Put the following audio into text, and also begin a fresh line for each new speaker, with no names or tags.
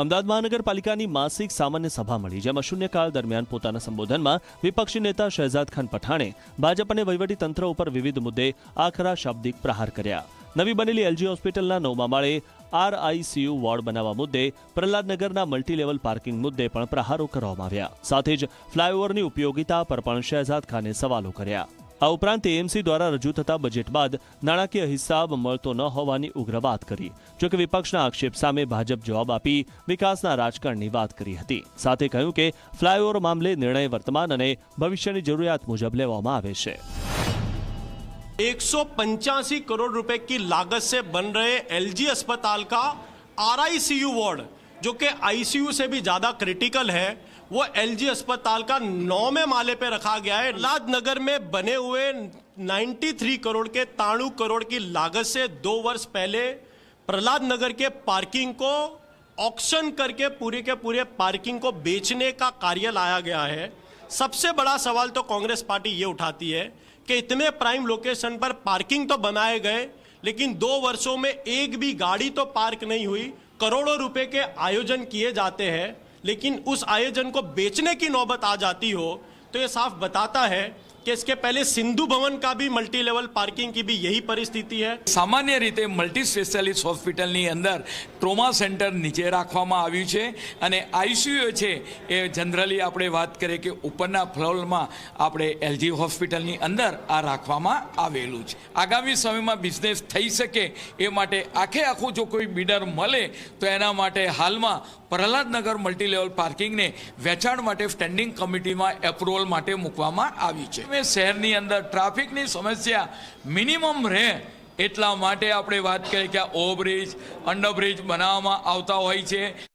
અમદાવાદ મહાનગરપાલિકાની માસિક સામાન્ય સભા મળી, જેમાં શૂન્યકાળ દરમિયાન પોતાના સંબોધનમાં વિપક્ષી નેતા શહેજાદ ખાન પઠાણે ભાજપ અને વહીવટીતંત્ર ઉપર વિવિધ મુદ્દે આખરા શાબ્દિક પ્રહાર કર્યા. નવી બનેલી એલજી હોસ્પિટલના નવમા માળે આરઆઈસીયુ વોર્ડ બનાવવા મુદ્દે પ્રહલાદનગરના મલ્ટીલેવલ પાર્કિંગ મુદ્દે પણ પ્રહારો કરવામાં આવ્યા. સાથે જ ફ્લાયઓવરની ઉપયોગિતા પર પણ શહેજાદ ખાને સવાલો કર્યા. આ ઉપરાંત એએમસી દ્વારા રજૂ થતા બજેટ બાદ નાણાકીય હિસાબ મળતો ન હોવાની ઉગ્ર વાત કરી જોકે વિપક્ષના આક્ષેપ સામે ભાજપ જવાબ આપી વિકાસના રાજકારણની વાત કરી હતી સાથે કહ્યું કે ફ્લાયઓવર મામલે નિર્ણય વર્તમાન અને ભવિષ્યની જરૂરિયાત મુજબ લેવામાં આવે છે
एक करोड़ रुपए की लागत से बन रहे एलजी अस्पताल का आरआईसीयू वार्ड जो कि आईसीयू से भी ज़्यादा क्रिटिकल है, वो एलजी अस्पताल का नौवें माले पे रखा गया है। लाद नगर में बने हुए 93 करोड़ के ताणु करोड़ की लागत से दो वर्ष पहले प्रहलाद नगर के पार्किंग को ऑक्शन करके पूरे के पूरे पार्किंग को बेचने का कार्य लाया गया है। सबसे बड़ा सवाल तो कांग्रेस पार्टी ये उठाती है कि इतने प्राइम लोकेशन पर पार्किंग तो बनाए गए, लेकिन दो वर्षों में एक भी गाड़ी तो पार्क नहीं हुई। करोड़ों रुपए के आयोजन किए जाते हैं लेकिन उस आयोजन को बेचने की नौबत आ जाती हो तो ये साफ बताता है कि इसके पहले सिंधु भवन का भी मल्टी लेवल पार्किंग की भी यही परिस्थिति है
સામાન્ય રીતે મલ્ટી સ્પેશિયાલિસ્ટ હોસ્પિટલની અંદર ટ્રોમા સેન્ટર નીચે રાખવામાં આવ્યું છે અને આઈસીયુ છે એ જનરલી આપણે વાત કરીએ કે ઉપરના ફ્લોરમાં આપણે એલજી હોસ્પિટલની અંદર આ રાખવામાં આવેલું છે આગામી સમયમાં બિઝનેસ થઈ શકે એ માટે આખે આખું જો કોઈ બિડર મળે તો એના માટે હાલમાં પ્રહલાદનગર મલ્ટી લેવલ પાર્કિંગને વેચાણ માટે સ્ટેન્ડિંગ કમિટીમાં એપ્રુવલ માટે મૂકવામાં આવી છે હવે શહેરની અંદર ટ્રાફિકની સમસ્યા મિનિમમ રહે એટલા માટે આપણે વાત કરીએ કે આ ઓવરબ્રિજ અંડરબ્રિજ બનાવવામાં આવતા હોય છે.